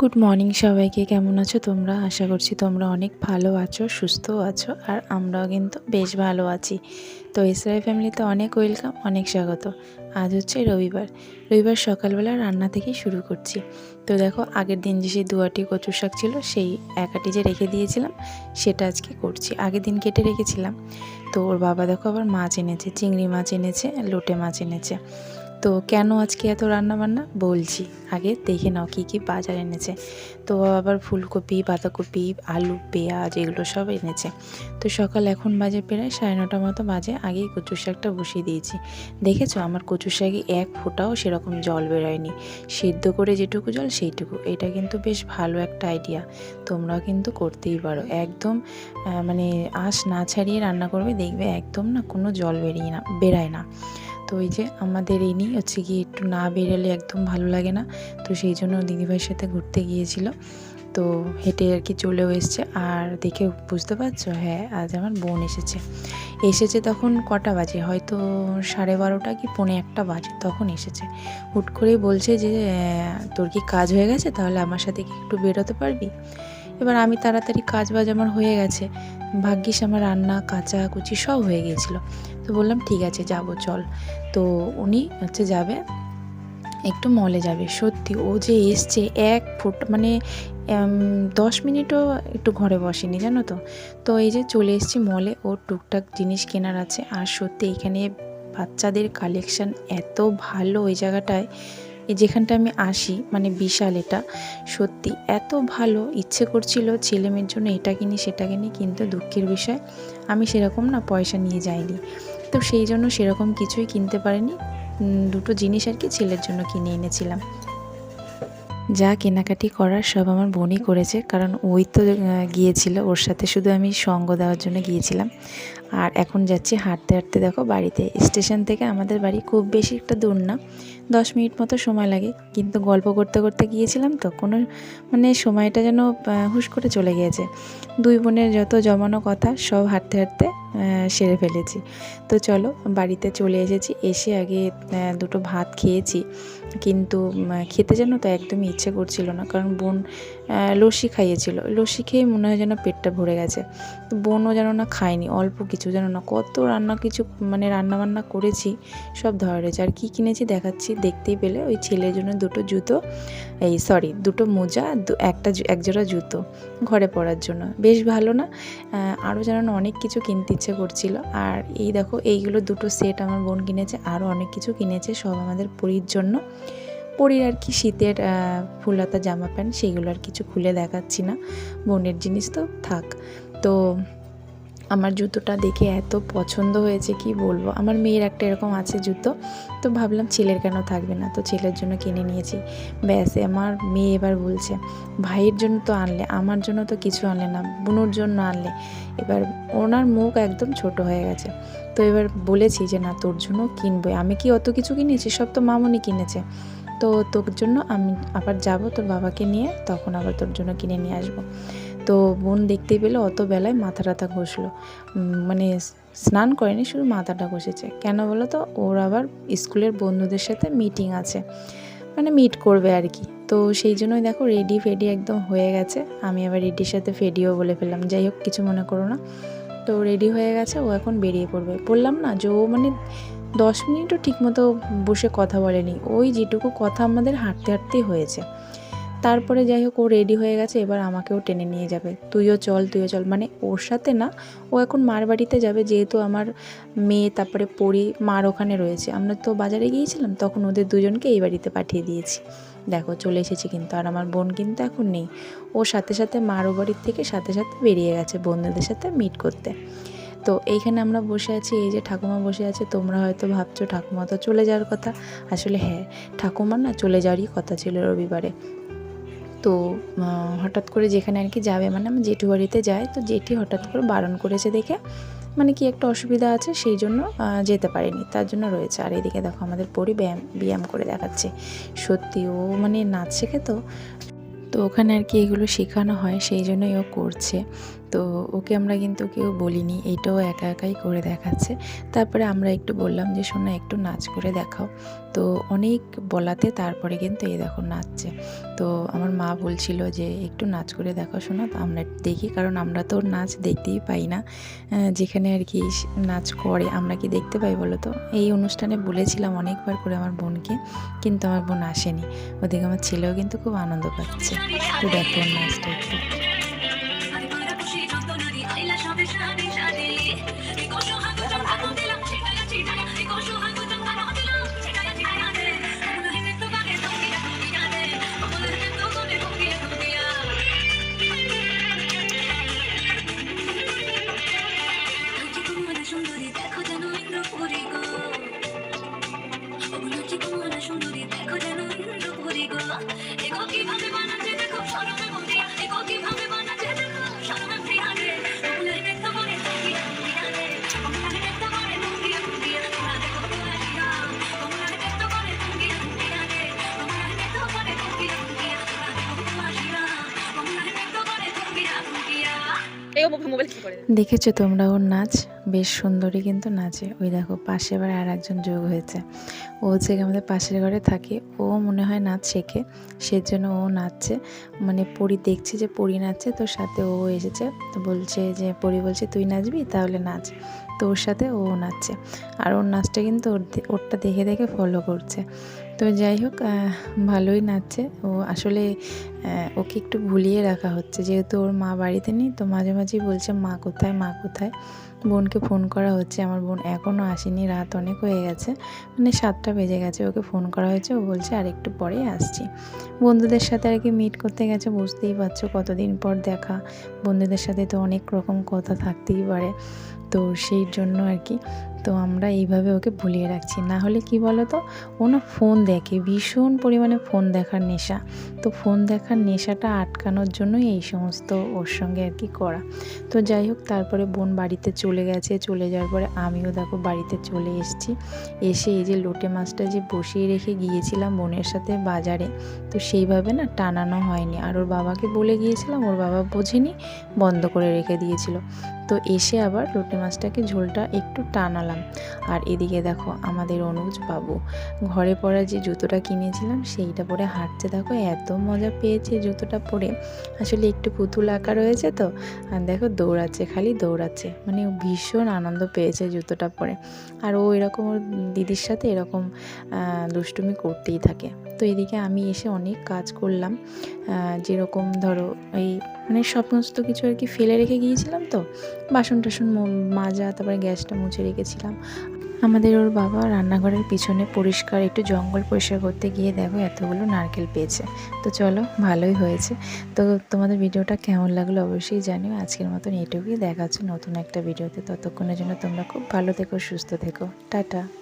Good morning সবাইকে, কেমন আছো তোমরা? আশা করছি তোমরা অনেক ভালো আছো সুস্থও আছো, আর আমরাও কিন্তু বেশ ভালো আছি। তো ইসরায়েল ফ্যামিলিতে অনেক ওয়েলকাম অনেক স্বাগত। আজ হচ্ছে রবিবার। রবিবার সকালবেলা রান্না থেকেই শুরু করছি। তো দেখো, আগের দিন যে সেই দুয়াটি কচুর শাক ছিল, সেই একাটি যে রেখে দিয়েছিলাম, সেটা আজকে করছি। আগের দিন কেটে রেখেছিলাম। তো ওর বাবা দেখো আবার মাছ এনেছে, চিংড়ি মাছ এনেছে, লোটে মাছ এনেছে। তো কেন আজকে এত রান্না বান্না বলছি। আগে দেখে নাও কী কী বাজার এনেছে। তো আবার ফুলকপি, বাঁধাকপি, আলু, পেঁয়াজ এগুলো সব এনেছে। তো সকাল এখন বাজে প্রায় সাড়ে নটা মতো বাজে। আগেই কচু শাকটা বসিয়ে দিয়েছি। দেখেছ? আমার কচু শাকে এক ফোঁটাও সেরকম জল বেরোয়নি। সিদ্ধ করে যেটুকু জল সেইটুকু। এটা কিন্তু বেশ ভালো একটা আইডিয়া। তোমরাও কিন্তু করতেই পারো। একদম মানে আঁশ না ছাড়িয়ে রান্না করবে, দেখবে একদম না কোনো জল বেরিয়ে না, বেরায় না। তো ওই যে আমাদের ইনি হচ্ছে কি একটু না বেরোলে একদম ভালো লাগে না। তো সেই জন্য দিদিভাইয়ের সাথে ঘুরতে গিয়েছিল। তো হেঁটে আর কি চলেও এসছে। আর দেখে বুঝতে পারছ হ্যাঁ আজ আমার বোন এসেছে। এসেছে তখন কটা বাজে? হয়তো সাড়ে বারোটা কি পৌনে একটা বাজে তখন এসেছে। হুট করেই বলছে যে তোর কি কাজ হয়ে গেছে? তাহলে আমার সাথে কি একটু বেরোতে পারবি? এবার আমি তাড়াতাড়ি কাজ বাজ আমার হয়ে গেছে। ভাগ্যিস আমার রান্না, কাঁচা, কুচি সব হয়ে গিয়েছিল তো বললাম, ঠিক আছে, যাব, চল। তো উনি হচ্ছে যাবে, একটু মলে যাবে। সত্যি, ও যে এসছে এক ফুট মানে দশ মিনিটও একটু ঘরে বসেনি, জানো তো? তো এই যে চলে এসেছি মলে ওর টুকটাক জিনিস কেনার আছে। আর সত্যি, এখানে বাচ্চাদের কালেকশন এত ভালো ওই জায়গাটায়। যেখানটা আমি আসি মানে বিশাল এটা, সত্যি এত ভালো, ইচ্ছে করছিল ছেলে মেয়ের জন্য এটা কিনি, সেটা কিনি, কিন্তু দুঃখের বিষয়, আমি সেরকম না, পয়সা নিয়ে যাইনি। তো সেই জন্য সেরকম কিছুই কিনতে পারিনি দুটো জিনিস আর কি ছেলের জন্য কিনে এনেছিলাম। যা কেনাকাটি করার সব আমার বোনই করেছে, কারণ ওই তো গিয়েছিল, ওর সাথে শুধু আমি সঙ্গ দেওয়ার জন্য গিয়েছিলাম। আর এখন যাচ্ছি হাঁটতে হাঁটতে দেখো বাড়িতে। স্টেশন থেকে আমাদের বাড়ি খুব বেশি একটা দূর না, দশ মিনিট মতো সময় লাগে। কিন্তু গল্প করতে করতে গিয়েছিলাম তো কোনো মানে সময়টা যেন হুশ করে চলে গিয়েছে। দুই বোনের যত জমানো কথা সব হাঁটতে হাঁটতে সেরে ফেলেছি। তো চলো বাড়িতে চলে এসেছি, এসে আগে দুটো ভাত খেয়েছি। কিন্তু খেতে যেন তো একদমই ইচ্ছে করছিল না, কারণ বোন লস্যি খাইয়েছিল। লস্যি খেয়ে মনে হয় যেন পেটটা ভরে গেছে। তো বোনও যেন না খায়নি, অল্প কিছু যেন না। কত রান্না কিছু মানে রান্না বান্না করেছি, সব ধরা রয়েছে। আর কী কিনেছি দেখাচ্ছি, দেখতেই পেলে। ওই ছেলের জন্য দুটো জুতো, এই সরি দুটো মোজা একটা একজোড়া জুতো ঘরে পরার জন্য। বেশ ভালো না? আরও যেন অনেক কিছু কিনতে ইচ্ছে করছিল। আর এই দেখো, এইগুলো দুটো সেট আমার বোন কিনেছে, আরও অনেক কিছু কিনেছে, সব আমাদের পরির জন্য। পরির আর কি শীতের আহ, ফুলহাতা জামা প্যান্ট সেগুলো আর কিছু খুলে দেখাচ্ছি না। বোনের জিনিস তো থাক। তো আমার জুতোটা দেখে এত পছন্দ হয়েছে কি বলব? আমার মেয়ের একটা এরকম আছে জুতো তো ভাবলাম ছেলের কেন থাকবে না? তো ছেলের জন্য কিনে নিয়েছি। ব্যাস আমার মেয়ে এবার বলছে ভাইয়ের জন্য তো আনলে আমার জন্য তো কিছু আনলে না বুনুর জন্য আনলে। এবার ওনার মুখ একদম ছোট হয়ে গেছে। তো এবার বলেছি যে না তোর জন্য কিনবই আমি কি অত কিছু কিনেছি? সব তো মামুনি কিনেছে। তো তোর জন্য আমি আবার যাব তোর বাবাকে নিয়ে, তখন আবার তোর জন্য কিনে নিয়ে আসব। তো বোন দেখতে পেলে, অত বেলায় মাথা টাথা ঘষলো। মানে স্নান করেনি, শুধু মাথাটা ঘষেছে। কেন বলো তো? ওর আবার স্কুলের বন্ধুদের সাথে মিটিং আছে। মানে মিট করবে আর কি। তো সেই জন্যই দেখো রেডি ফেডি একদম হয়ে গেছে। আমি আবার রেডির সাথে ফেডিও বলে ফেললাম। যাই হোক, কিছু মনে করো না। তো রেডি হয়ে গেছে, ও এখন বেরিয়ে পড়বে। বললাম না যে ও মানে দশ মিনিটও ঠিকমতো বসে কথা বলেনি। ওই যেটুকু কথা আমাদের হাঁটতে হাঁটতেই হয়েছে। তারপরে যাই হোক, ও রেডি হয়ে গেছে, এবার আমাকেও টেনে নিয়ে যাবে। তুইও চল তুইও চল। মানে ওর সাথে না, ও এখন মার বাড়িতে যাবে, যেহেতু আমার মেয়ে, তারপরে পড়ি মার ওখানে রয়েছে। আমরা তো বাজারে গিয়েছিলাম, তখন ওদের দুজনকে এই বাড়িতে পাঠিয়ে দিয়েছি। দেখো, চলে এসেছি কিন্তু, আর আমার বোন কিন্তু এখন নেই। ও সাথে সাথে মার বাড়ির থেকে সাথে সাথে বেরিয়ে গেছে, বন্ধুদের সাথে মিট করতে। তো এইখানে আমরা বসে আছি, এই যে ঠাকুমা বসে আছে, তোমরা হয়তো ভাবছ ঠাকুমা তো চলে যাওয়ার কথা। আসলে হ্যাঁ ঠাকুমার না চলে যাওয়ারই কথা ছিল রবিবারে। তো হঠাৎ করে যেখানে আর কি যাবে মানে আমার জেঠু বাড়িতে যায় তো জেঠি হঠাৎ করে বারণ করেছে দেখে মানে কি একটা অসুবিধা আছে, সেই জন্য যেতে পারেনি, তার জন্য রয়েছে। আর এদিকে দেখো আমাদের পরি ব্যায়াম ব্যায়াম করে দেখাচ্ছে। সত্যি ও মানে নাচ শেখে তো। তো ওখানে আর কি এগুলো শেখানো হয়, সেই জন্যই ও করছে। তো ওকে আমরা কিন্তু কেউ বলিনি, এইটাও একা একাই করে দেখাচ্ছে। তারপরে আমরা একটু বললাম যে, শোনা একটু নাচ করে দেখাও। তো অনেক বলাতে তারপরে কিন্তু এই দেখো নাচছে। তো আমার মা বলছিল যে, একটু নাচ করে দেখো শোনা তো আমরা দেখি। কারণ আমরা তো নাচ দেখতেই পাই না। যেখানে আর কি নাচ করে, আমরা কি দেখতে পাই বলো তো? এই অনুষ্ঠানে বলেছিলাম অনেকবার করে আমার বোনকে, কিন্তু আমার বোন আসেনি। ওদিকে আমার ছেলেও কিন্তু খুব আনন্দ পাচ্ছে। তো দেখো নাচটা একটু। সুন্দরী দেখেছ তোমরা ওর নাচ? বেশ সুন্দরী কিন্তু নাচে। ওই দেখো, পাশে এবার আর একজন যোগ হয়েছে। ও যে আমাদের পাশের ঘরে থাকে। ও মনে হয় নাচ শেখে। সেজন্য ও নাচছে। মানে পরি দেখছে যে পরি নাচছে তোর সাথে ও এসেছে। তো বলছে যে, পরি বলছে, তুই নাচবি? তাহলে নাচ। তো ওর সাথে ও নাচছে। আর ওর নাচটা কিন্তু ওর ওরটা দেখে দেখে ফলো করছে। তো যাই হোক ভালোই নাচছে। ও আসলে ওকে একটু ভুলিয়ে রাখা হচ্ছে। যেহেতু ওর মা বাড়িতে নেই, তো মাঝে মাঝেই বলছে, মা কোথায়? মা কোথায়? বোনকে ফোন করা হচ্ছে। আমার বোন এখনও আসেনি, রাত অনেক হয়ে গেছে। মানে সাতটা বেজে গেছে, ওকে ফোন করা হয়েছে। ও বলছে, আর একটু পরেই আসছি। বন্ধুদের সাথে আর কি মিট করতে গেছে, বুঝতেই পারছ কতদিন পর দেখা। বন্ধুদের সাথে তো অনেক রকম কথা থাকতেই পারে। তো সেই জন্য আর কি তো আমরা এইভাবে ওকে ভুলিয়ে রাখছি। না হলে কি বলো তো ও না ফোন দেখে, ভীষণ পরিমাণে ফোন দেখার নেশা। তো ফোন দেখার নেশাটা আটকানোর জন্যই এই সমস্ত ওর সঙ্গে আর কি করা। তো যাই হোক, তারপরে বোন বাড়িতে চলে গেছে। চলে যাওয়ার পরে আমিও দেখো বাড়িতে চলে এসেছি। এসে এই যে লোটে মাছটা যে বসিয়ে রেখে গিয়েছিলাম বোনের সাথে বাজারে, তো সেইভাবে না টানানো হয়নি। আর ওর বাবাকে বলে গিয়েছিলাম, ওর বাবা বোঝেনি, বন্ধ করে রেখে দিয়েছিল। তো এসে আবার লোটে মাছটাকে ঝোলটা একটু টানালাম। আর এদিকে দেখো আমাদের অনুজ বাবু, ঘরে পরা যে জুতোটা কিনেছিলাম সেইটা পরে হাঁটতে দেখো এত মজা পেয়েছে জুতোটা পরে। আসলে একটু পুতুল আঁকা রয়েছে তো। আর দেখো দৌড়াচ্ছে, খালি দৌড়াচ্ছে। মানে ভীষণ আনন্দ পেয়েছে জুতোটা পরে। আর ও এরকম ওর দিদির সাথে এরকম দুষ্টুমি করতেই থাকে। তো এদিকে আমি এসে অনেক কাজ করলাম। যেরকম ধরো এই মানে সমস্ত কিছু আর কি ফেলে রেখে গিয়েছিলাম তো। বাসন টাসন মাজা, তারপরে গ্যাসটা মুছে রেখেছিলাম। আমাদের ওর বাবা রান্নাঘরের পিছনে পরিষ্কার একটু জঙ্গল পরিষ্কার করতে গিয়ে দেখো এতগুলো নারকেল পেয়েছে। তো চলো, ভালোই হয়েছে। তো তোমাদের ভিডিওটা কেমন লাগল অবশ্যই জানিও। আজকের মতন এটুকুই। দেখা নতুন একটা ভিডিওতে। ততক্ষণের জন্য তোমরা খুব ভালো থেকো, সুস্থ থেকো। টাটা।